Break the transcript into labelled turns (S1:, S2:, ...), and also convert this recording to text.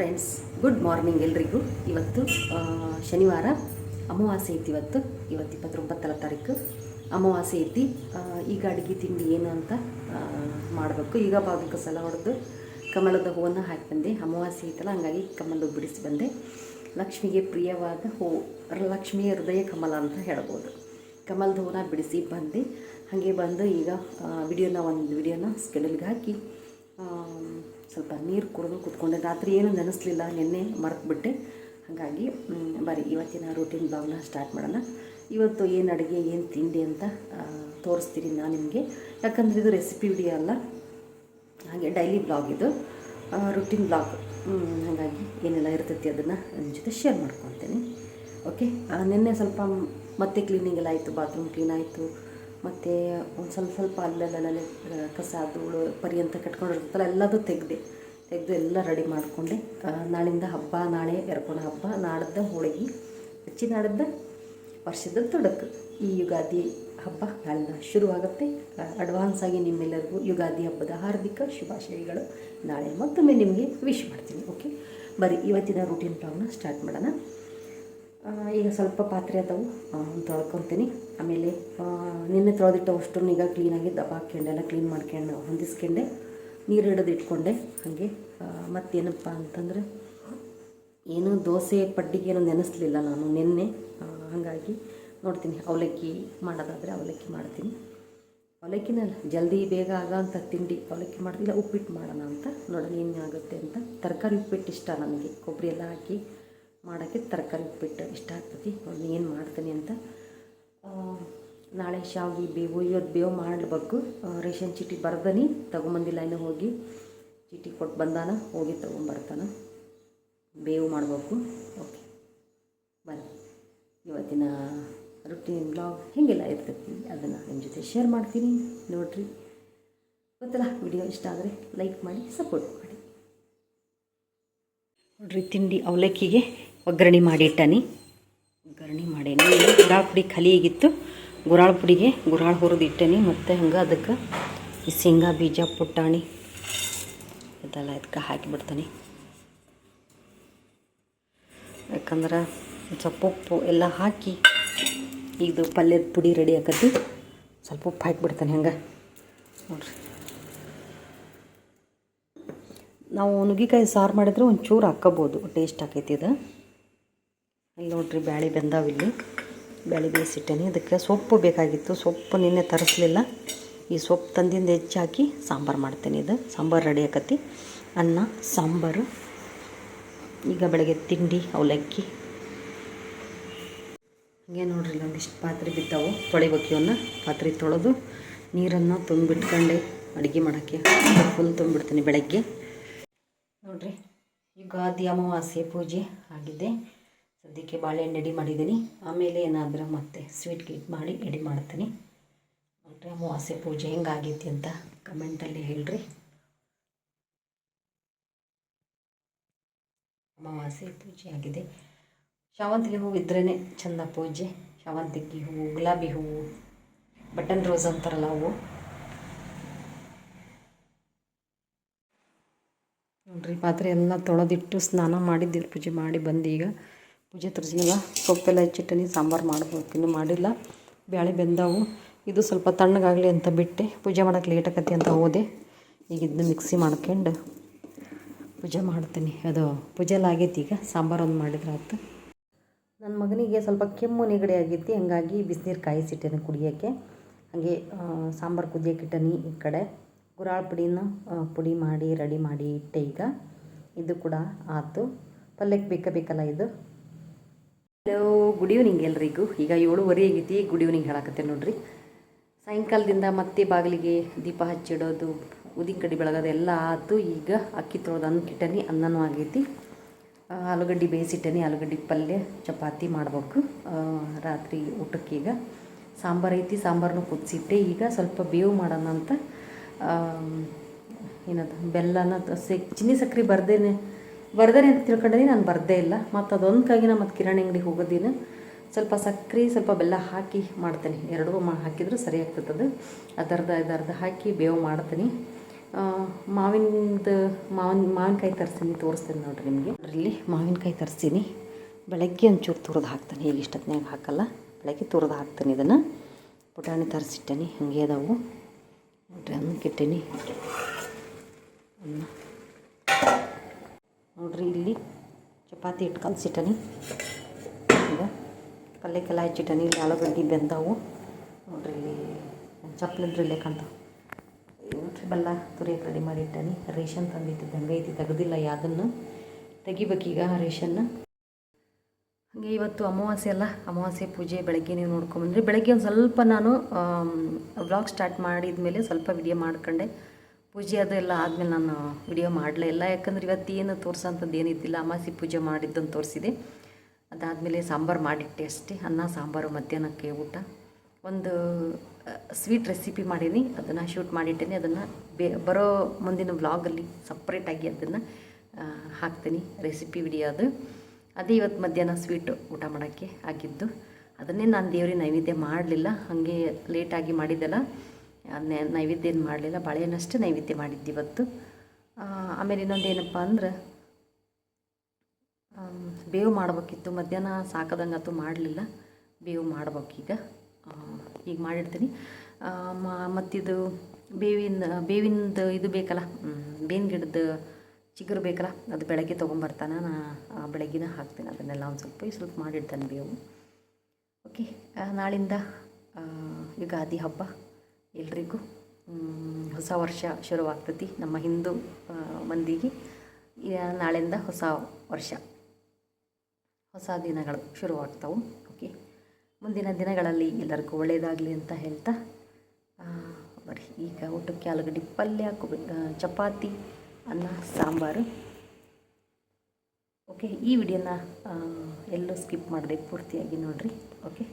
S1: Friends good morning ಎಲ್ರಿಗೂ. ಇವತ್ತು ಶನಿವಾರ, ಅಮಾವಾಸ್ಯೆ ಐತಿ ಇವತ್ತು. ಇವತ್ತು ಇಪ್ಪತ್ತೊಂಬತ್ತರ ತಾರೀಕು. ಅಮಾವಾಸ್ಯೆ ಐತಿ. ಈಗ ಅಡುಗೆ ತಿಂಡಿ ಏನು ಅಂತ ಮಾಡಬೇಕು. ಈಗ ಬಾಗಿಲು ಸಲ ಹೊಡೆದು ಕಮಲದ ಹೂವನ್ನು ಹಾಕಿ ಬಂದೆ. ಅಮಾವಾಸ್ಯೆ ಐತಲ್ಲ, ಹಂಗಾಗಿ ಕಮಲ ಬಿಡಿಸಿ ಬಂದೆ. ಲಕ್ಷ್ಮಿಗೆ ಪ್ರಿಯವಾದ ಹೂ, ಲಕ್ಷ್ಮಿಯ ಹೃದಯ ಕಮಲ ಅಂತ ಹೇಳ್ಬೋದು. ಕಮಲದ ಹೂವನ್ನ ಬಿಡಿಸಿ ಬಂದೆ. ಹಾಗೆ ಬಂದು ಈಗ ವಿಡಿಯೋನ ಒಂದು ವಿಡಿಯೋನ ಸ್ಕೆಡಲ್ಗೆ ಹಾಕಿ ಸ್ವಲ್ಪ ನೀರು ಕುಡಿದು ಕೂತ್ಕೊಂಡೆ. ರಾತ್ರಿ ಏನು ನೆನೆಸ್ಲಿಲ್ಲ, ನಿನ್ನೆ ಮರೆತುಬಿಟ್ಟೆ. ಹಾಗಾಗಿ ಬರೀ ಇವತ್ತಿನ ರೂಟೀನ್ ಬ್ಲಾಗ್ನ ಸ್ಟಾರ್ಟ್ ಮಾಡೋಣ. ಇವತ್ತು ಏನು ಅಡುಗೆ, ಏನು ತಿಂಡಿ ಅಂತ ತೋರಿಸ್ತೀನಿ ನಾನು ನಿಮಗೆ. ಯಾಕಂದರೆ ಇದು ರೆಸಿಪಿ ವಿಡಿಯೋ ಅಲ್ಲ. ಹಾಗೆ ಡೈಲಿ ಬ್ಲಾಗ್ ಇದು. ರುಟೀನ್ ಬ್ಲಾಗ್ ಹಾಗಾಗಿ ಏನೆಲ್ಲ ಇರ್ತೈತಿ ಅದನ್ನು ನಿಮ್ಮ ಜೊತೆ ಶೇರ್ ಮಾಡ್ಕೊತೀನಿ ಓಕೆ ನಿನ್ನೆ ಸ್ವಲ್ಪ ಮತ್ತೆ ಕ್ಲೀನಿಂಗ್ ಎಲ್ಲ ಆಯಿತು ಬಾತ್ರೂಮ್ ಕ್ಲೀನ್ ಆಯಿತು. ಮತ್ತು ಒಂದು ಸ್ವಲ್ಪ ಸ್ವಲ್ಪ ಅಲ್ಲಲ್ಲಲ್ಲೇ ಕಸ, ಧೂಳು, ಪರಿ ಅಂತ ಕಟ್ಕೊಂಡಿರ್ತಲ್ಲ, ಎಲ್ಲದು ತೆಗೆದೆ. ತೆಗೆದು ಎಲ್ಲ ರೆಡಿ ಮಾಡಿಕೊಂಡೆ. ನಾಳಿಂದ ಹಬ್ಬ, ನಾಳೆ ಎರ್ಕೊಣ ಹಬ್ಬ, ನಾಡ್ದ ಹೋಳಿಗೆ, ಹಚ್ಚಿ ನಾಡ್ದ ವರ್ಷದ ತೊಡಕು. ಈ ಯುಗಾದಿ ಹಬ್ಬ ನಾಳಿಂದ ಶುರುವಾಗುತ್ತೆ. ಅಡ್ವಾನ್ಸ್ ಆಗಿ ನಿಮ್ಮೆಲ್ಲರಿಗೂ ಯುಗಾದಿ ಹಬ್ಬದ ಹಾರ್ದಿಕ ಶುಭಾಶಯಗಳು. ನಾಳೆ ಮತ್ತೊಮ್ಮೆ ನಿಮಗೆ ವಿಶ್ ಮಾಡ್ತೀನಿ ಓಕೆ ಬರೀ ಇವತ್ತಿನ ರೂಟೀನ್ ಬ್ಲಾಗ್ನ ಸ್ಟಾರ್ಟ್ ಮಾಡೋಣ. ಈಗ ಸ್ವಲ್ಪ ಪಾತ್ರೆ ಅದಾವು. ತೊಳ್ಕೊತೀನಿ. ಆಮೇಲೆ ನಿನ್ನೆ ತೊಳೆದಿಟ್ಟು ಈಗ ಕ್ಲೀನಾಗಿ ದಬ್ಬ ಹಾಕ್ಯಂಡೆ, ಎಲ್ಲ ಕ್ಲೀನ್ ಮಾಡ್ಕೊಂಡು ಹೊಂದಿಸ್ಕೊಂಡೆ ನೀರು ಹಿಡಿದು ಇಟ್ಕೊಂಡೆ. ಹಾಗೆ ಮತ್ತೇನಪ್ಪ ಅಂತಂದರೆ, ಏನು ದೋಸೆ, ಪಡ್ಡಿಗೆ ಏನೂ ನೆನೆಸ್ಲಿಲ್ಲ ನಾನು ನಿನ್ನೆ. ಹಾಗಾಗಿ ನೋಡ್ತೀನಿ, ಅವಲಕ್ಕಿ ಮಾಡೋದಾದರೆ ಅವಲಕ್ಕಿ ಮಾಡ್ತೀನಿ. ಅವಲಕ್ಕಿನ ಜಲ್ದಿ ಬೇಗ ಆಗೋಂಥ ತಿಂಡಿ ಅವಲಕ್ಕಿ ಮಾಡ್ತಿಲ್ಲ ಉಪ್ಪಿಟ್ಟು ಮಾಡೋಣ ಅಂತ. ನೋಡೋಣ ಏನು ಆಗುತ್ತೆ ಅಂತ. ತರಕಾರಿ ಉಪ್ಪಿಟ್ಟು ಇಷ್ಟ ನನಗೆ. ಕೊಬ್ಬರಿ ಎಲ್ಲ ಹಾಕಿ ಮಾಡೋಕ್ಕೆ ತರಕಾರಿ ಉಪ್ಪಿಟ್ಟು ಇಷ್ಟ ಆಗ್ತೈತಿ ನೋಡಿ ಏನು ಮಾಡ್ತೀನಿ ಅಂತ ನಾಳೆ ಶಾವಿಗೆ ಬೇವು ಇವತ್ತು ಬೇವು ಮಾಡಬೇಕು. ರೇಷನ್ ಚೀಟಿ ಬರ್ದನಿ, ತೊಗೊಂಬಂದಿಲ್ಲ ಇನ್ನೂ ಹೋಗಿ ಚೀಟಿ ಕೊಟ್ಟು ಬಂದಾನ, ಹೋಗಿ ತೊಗೊಂಬರ್ತಾನ. ಬೇವು ಮಾಡಬೇಕು. ಓಕೆ ಬನ್ನಿ. ಇವತ್ತಿನ ರುಟೀನ್ ಬ್ಲಾಗ್ ಹೇಗೆಲ್ಲ ಇರ್ತೈತಿ. ಅದನ್ನು ನಿಮ್ಮ ಜೊತೆ ಶೇರ್ ಮಾಡ್ತೀನಿ. ನೋಡಿರಿ. ಗೊತ್ತಲ್ಲ ವಿಡಿಯೋ ಇಷ್ಟ ಆದರೆ ಲೈಕ್ ಮಾಡಿ ಸಪೋರ್ಟ್ ಮಾಡಿ. ನೋಡ್ರಿ, ತಿಂಡಿ ಅವಲಕ್ಕಿಗೆ ಒಗ್ಗರಣೆ ಮಾಡಿಟ್ಟಾನಿ. ಒಗ್ಗರಣೆ ಮಾಡೇನಿ. ಗುರಾಳ ಪುಡಿ ಖಾಲಿ ಗುರಾಳ ಪುಡಿಗೆ ಗುರಾಳ್ ಹುರಿದು ಇಟ್ಟೇನಿ. ಮತ್ತು ಹಂಗೆ ಅದಕ್ಕೆ ಈ ಶೇಂಗಾ ಬೀಜ ಪುಟ್ಟಾಣಿ ಇದೆಲ್ಲ ಇದಕ್ಕೆ ಹಾಕಿಬಿಡ್ತಾನೆ ಯಾಕಂದ್ರೆ ಸ್ವಲ್ಪ ಉಪ್ಪು ಎಲ್ಲ ಹಾಕಿ ಇದು ಪಲ್ಯದ ಪುಡಿ ರೆಡಿ ಆಕತಿ. ಸ್ವಲ್ಪ ಉಪ್ಪು ಹಾಕಿಬಿಡ್ತಾನೆ ಹಂಗೆ. ನೋಡ್ರಿ. ನಾವು ನುಗ್ಗಿಕಾಯಿ ಸಾರು ಮಾಡಿದ್ರೆ ಒಂಚೂರು ಹಾಕ್ಕೋಬೋದು ಟೇಸ್ಟ್ ಆಕೈತಿ ಇದು. ಇಲ್ಲಿ ನೋಡ್ರಿ ಬ್ಯಾಳಿ ಬೆಂದಾವಿಲ್ಲಿ ಬ್ಯಾಳಿ ಬೇಯಿಸಿಟ್ಟೇನೆ. ಇದಕ್ಕೆ ಸೊಪ್ಪು ಬೇಕಾಗಿತ್ತು. ಸೊಪ್ಪು ನಿನ್ನೆ ತರಿಸ್ಲಿಲ್ಲ. ಈ ಸೊಪ್ಪು ತಂದಿಂದ ಹೆಚ್ಚಾಕಿ ಸಾಂಬಾರು ಮಾಡ್ತೇನೆ ಇದು. ಸಾಂಬಾರು ರೆಡಿ ಆಕತಿ. ಅನ್ನ, ಸಾಂಬಾರು, ಈಗ ಬೆಳಗ್ಗೆ ತಿಂಡಿ, ಅವಲಕ್ಕಿ. ಹಾಗೆ ನೋಡ್ರಿ ಒಂದಿಷ್ಟು ಪಾತ್ರೆ ಬಿದ್ದಾವು. ತೊಳಿಬೇಕು ಇವನ್ನ ಪಾತ್ರೆ ತೊಳೆದು ನೀರನ್ನು ತುಂಬಿಟ್ಕೊಂಡೆ ಅಡುಗೆ ಮಾಡೋಕ್ಕೆ. ಫುಲ್ ತುಂಬಿಡ್ತೀನಿ ಬೆಳಗ್ಗೆ. ನೋಡ್ರಿ, ಯುಗಾದಿ ಅಮಾವಾಸ್ಯೆ ಪೂಜೆ ಆಗಿದೆ. ಸದ್ಯಕ್ಕೆ ಬಾಳೆಹಣ್ಣು ರೆಡಿ ಮಾಡಿದ್ದೀನಿ. ಆಮೇಲೆ ಏನಾದರೂ ಮತ್ತೆ ಸ್ವೀಟ್ ಗೀಟ್ ಮಾಡಿ ರೆಡಿ ಮಾಡ್ತೀನಿ. ನೋಡ್ರಿ ಅಮಾವಾಸ್ಯೆ ಪೂಜೆ ಹೆಂಗಾಗೈತಿ ಅಂತ ಕಮೆಂಟಲ್ಲಿ ಹೇಳ್ರಿ. ಅಮಾವಾಸ್ಯೆ ಪೂಜೆ ಆಗಿದೆ. ಶಾವಂತಿಗೆ ಹೂವು ಇದ್ರೇ ಚೆಂದ ಪೂಜೆ. ಶಾವಂತಿಗೆ ಹೂವು ಗುಲಾಬಿ ಹೂವು ಬಟನ್ ರೋಸ್ ಅಂತಾರಲ್ಲ ಅವು. ನೋಡ್ರಿ, ಪಾತ್ರೆ ಎಲ್ಲ ತೊಳೆದಿಟ್ಟು ಸ್ನಾನ ಮಾಡಿ ದೇವ್ರ ಪೂಜೆ ಮಾಡಿ ಬಂದು ಈಗ. ಪೂಜೆ ತರಿಸಿದ್ನಲ್ಲ ಸೊಪ್ಪೆಲ್ಲ ಹೆಚ್ಚಿಟ್ಟನಿ, ಸಾಂಬಾರು ಮಾಡ್ಬೋದು ಇನ್ನೂ ಮಾಡಿಲ್ಲ. ಬ್ಯಾಳೆ ಬೆಂದವು. ಇದು ಸ್ವಲ್ಪ ತಣ್ಣಗಾಗಲಿ ಅಂತ ಬಿಟ್ಟೆ, ಪೂಜೆ ಮಾಡೋಕೆ ಲೇಟ್ ಅಂತ ಹೋದೆ. ಈಗ ಇದನ್ನ ಮಿಕ್ಸಿ ಮಾಡ್ಕೊಂಡು ಪೂಜೆ ಮಾಡ್ತೀನಿ. ಅದು ಪೂಜೆ ಎಲ್ಲ ಆಗೈತಿ ಈಗ, ಸಾಂಬಾರು ಒಂದು ಮಾಡಿದ್ರೆ ಆಯ್ತು ನನ್ನ ಮಗನಿಗೆ ಸ್ವಲ್ಪ ಕೆಮ್ಮು ನೆಗಡಿ ಆಗೈತಿ, ಹಂಗಾಗಿ ಬಿಸಿನೀರು ಕಾಯಿಸಿಟ್ಟೇನೆ ಕುಡಿಯೋಕ್ಕೆ. ಹಾಗೆ ಸಾಂಬಾರು ಕುದಿಯೋಕೆ ಇಟ್ಟನಿ ಈ ಕಡೆ. ಗುರಾಳ್ ಪುಡಿನ ಪುಡಿ ಮಾಡಿ, ರೆಡಿ ಮಾಡಿ ಇಟ್ಟೆ ಈಗ. ಇದು ಕೂಡ ಆಯ್ತು ಪಲ್ಯಕ್ಕೆ ಬೇಕೇ ಬೇಕಲ್ಲ ಇದು? ಹಲೋ ಗುಡ್ ಈವ್ನಿಂಗ್ ಎಲ್ರಿಗೂ. ಈಗ ಏಳುವರೆ ಆಗೈತಿ. ಗುಡ್ ಈವ್ನಿಂಗ್ ಹೇಳಕತ್ತೆ ನೋಡ್ರಿ. ಸಾಯಂಕಾಲದಿಂದ ಮತ್ತೆ ಬಾಗಿಲಿಗೆ ದೀಪ ಹಚ್ಚಿಡೋದು, ಉದಿನ ಕಡ್ಡಿ ಬೆಳಗೋದು ಎಲ್ಲ ಆಯ್ತು ಈಗ ಅಕ್ಕಿ ತೊಳೆದು ಅನ್ಕಿಟ್ಟನಿ ಅನ್ನನೂ ಆಗೈತಿ. ಆಲೂಗಡ್ಡೆ ಬೇಯಿಸಿಟ್ಟನಿ, ಆಲೂಗಡ್ಡೆ ಪಲ್ಯ, ಚಪಾತಿ ಮಾಡ್ಬೇಕು. ರಾತ್ರಿ ಊಟಕ್ಕೆ ಈಗ ಸಾಂಬಾರು ಐತಿ ಸಾಂಬಾರನ್ನು ಕುದಿಸಿಟ್ಟೆ. ಈಗ ಸ್ವಲ್ಪ ಬೇವು ಮಾಡೋಣ ಅಂತ ಏನದು, ಬೆಲ್ಲನ, ಸೆ, ಚಿನ್ನಿ ಸಕ್ಕರೆ ಬರ್ದೇನೆ ಬರ್ದೇನೆ ಅಂತ ತಿಳ್ಕೊಂಡೀನಿ, ನಾನು ಬರ್ದೇ ಇಲ್ಲ. ಮತ್ತು ಅದೊಂದಕ್ಕಾಗಿ ನಾನು ಮತ್ತು ಕಿರಾಣಿ ಅಂಗಡಿಗೆ ಹೋಗೋದಿನ ಸ್ವಲ್ಪ ಸಕ್ಕರೆ ಸ್ವಲ್ಪ ಬೆಲ್ಲ ಹಾಕಿ ಮಾಡ್ತೀನಿ. ಎರಡೂ ಮಾ ಹಾಕಿದ್ರೆ ಸರಿ ಆಗ್ತದೆ ಅದು ಅದರ್ಧ ಇದರ್ಧ ಹಾಕಿ ಬೇವು ಮಾಡ್ತೀನಿ. ಮಾವಿನದು, ಮಾವಿನ, ಮಾವಿನಕಾಯಿ ತರಿಸ್ತೀನಿ ತೋರಿಸ್ತೇನೆ ನೋಡಿರಿ ನಿಮಗೆ. ಇಲ್ಲಿ ಮಾವಿನಕಾಯಿ ತರಿಸ್ತೀನಿ ಬೆಳಗ್ಗೆ ಒಂಚೂರು ತುರಿದು ಹಾಕ್ತೀನಿ. ಈಗ ಇಷ್ಟೊತ್ತಿನಾಗ ಹಾಕಲ್ಲ. ಬೆಳಗ್ಗೆ ತುರಿದು ಹಾಕ್ತೀನಿ ಇದನ್ನು. ಪುಟಾಣಿ ತರಿಸಿಟ್ಟೇನಿ. ಹಾಗೆ ಅದಾವು. ನೋಡ್ರಿ ಅನ್ನಕ್ಕೆ ಇಟ್ಟೇನಿ ಅನ್ನ. ನೋಡ್ರಿ ಇಲ್ಲಿ ಚಪಾತಿ ಇಟ್ಟು ಕಲಸಿಟ್ಟನಿ ಈಗ ಪಲ್ಯಕ್ಕೆಲ್ಲ ಹಚ್ಚಿಟ್ಟನಿ ಇಲ್ಲಿ ಆಲೂಗಡ್ಡೆ ಬೆಂದವು. ನೋಡ್ರಿ ಇಲ್ಲಿ ಚಪ್ಪಲಿದ್ರೆ ಇಲ್ಲೇ ಕಾಣ್ತಾವೆ. ನೋಡ್ರಿ ಬೆಲ್ಲ ತುರಿಯಕ್ಕೆ ರೆಡಿ ಮಾಡಿ ಇಟ್ಟನಿ. ರೇಷನ್ ತಂದಿಟ್ಟಿದ್ದೆ ಹಂಗೆ ಐತಿ, ತೆಗ್ದಿಲ್ಲ ಯಾವುದನ್ನು ತೆಗಿಬೇಕೀಗ ರೇಷನ್ನ. ಹಾಗೆ ಇವತ್ತು ಅಮಾವಾಸ್ಯೆ ಅಲ್ಲ, ಅಮಾವಾಸ್ಯೆ ಪೂಜೆ ಬೆಳಗ್ಗೆ ನೀವು ನೋಡ್ಕೊಂಬಂದ್ರಿ. ಬೆಳಗ್ಗೆ ಒಂದು ಸ್ವಲ್ಪ ನಾನು ವ್ಲಾಗ್ ಸ್ಟಾರ್ಟ್ ಮಾಡಿದ ಮೇಲೆ ಸ್ವಲ್ಪ ವಿಡಿಯೋ ಮಾಡ್ಕೊಂಡೆ. ಪೂಜೆ ಅದೆಲ್ಲ ಆದಮೇಲೆ ನಾನು ವಿಡಿಯೋ ಮಾಡಲೇ ಇಲ್ಲ. ಯಾಕಂದ್ರೆ ಇವತ್ತು ಏನು ತೋರಿಸೋಂಥದ್ದು ಏನಿದ್ದಿಲ್ಲ ಅಮಾಸಿ ಪೂಜೆ ಮಾಡಿದ್ದನ್ನು ತೋರಿಸಿದೆ. ಅದಾದಮೇಲೆ ಸಾಂಬಾರು ಮಾಡಿಟ್ಟೆ ಅಷ್ಟೇ. ಅನ್ನ, ಸಾಂಬಾರು, ಮಧ್ಯಾಹ್ನಕ್ಕೆ ಊಟ. ಒಂದು ಸ್ವೀಟ್ ರೆಸಿಪಿ ಮಾಡೀನಿ. ಅದನ್ನು ಶೂಟ್ ಮಾಡಿಟ್ಟೇನೆ. ಅದನ್ನು ಬೇ, ಬರೋ ಮುಂದಿನ ವ್ಲಾಗಲ್ಲಿ ಸಪ್ರೇಟಾಗಿ ಅದನ್ನು ಹಾಕ್ತೀನಿ. ರೆಸಿಪಿ ವಿಡಿಯೋ ಅದು. ಅದೇ ಇವತ್ತು ಮಧ್ಯಾಹ್ನ ಸ್ವೀಟ್ ಊಟ ಮಾಡೋಕ್ಕೆ ಆಗಿದ್ದು. ಅದನ್ನೇ ನಾನು ದೇವ್ರಿಗೆ ನೈವೇದ್ಯ ಮಾಡಲಿಲ್ಲ. ಹಾಗೆ ಲೇಟಾಗಿ ಮಾಡಿದ್ದೆಲ್ಲ. ಅದನ್ನೇ ನೈವೇದ್ಯ ಏನು ಮಾಡಲಿಲ್ಲ, ಬಾಳೆಹಣ್ಣಷ್ಟೇ ನೈವೇದ್ಯ ಮಾಡಿದ್ದು ಇವತ್ತು. ಆಮೇಲೆ ಇನ್ನೊಂದು ಏನಪ್ಪ ಅಂದ್ರೆ ಬೇವು ಮಾಡ್ಬೇಕಿತ್ತು. ಮಧ್ಯಾಹ್ನ ಸಾಕದಂಗೆ ಅಂತೂ ಮಾಡಲಿಲ್ಲ. ಬೇವು ಮಾಡ್ಬೇಕೀಗ. ಈಗ ಮಾಡಿರ್ತೀನಿ ಮತ್ತಿದು ಬೇವಿನ ಬೇವಿಂದು ಇದು ಬೇಕಲ್ಲ ಬೇವಿನ ಗಿಡದ ಚಿಗುರು ಬೇಕಲ್ಲ, ಅದು ಬೆಳಗ್ಗೆ ತೊಗೊಂಬರ್ತಾನೆ. ನಾ ಬೆಳಗ್ಗೆನ ಹಾಕ್ತೀನಿ. ಅದನ್ನೆಲ್ಲ ಒಂದು ಸ್ವಲ್ಪ ಈ ಸ್ವಲ್ಪ ಮಾಡಿಡ್ತಾನೆ ಬೇವು. ಓಕೆ ನಾಳಿಂದ ಯುಗಾದಿ ಹಬ್ಬ. ಎಲ್ರಿಗೂ ಹೊಸ ವರ್ಷ ಶುರುವಾಗ್ತೈತಿ ನಮ್ಮ ಹಿಂದೂ ಮಂದಿಗೆ. ನಾಳೆಯಿಂದ ಹೊಸ ವರ್ಷ. ಹೊಸ ದಿನಗಳು ಶುರುವಾಗ್ತವೆ ಓಕೆ ಮುಂದಿನ ದಿನಗಳಲ್ಲಿ ಎಲ್ಲರಿಗೂ ಒಳ್ಳೆಯದಾಗಲಿ ಅಂತ ಹೇಳ್ತಾ ಬರ್ರಿ ಈಗ ಊಟಕ್ಕೆ ಆಲೂಗಡ್ಡೆ ಪಲ್ಯ, ಕುಬ್ ಚಪಾತಿ, ಅನ್ನ, ಸಾಂಬಾರು. ಓಕೆ ಈ ವಿಡಿಯೋನ ಎಲ್ಲೂ ಸ್ಕಿಪ್ ಮಾಡದೆ ಪೂರ್ತಿಯಾಗಿ ನೋಡಿರಿ ಓಕೆ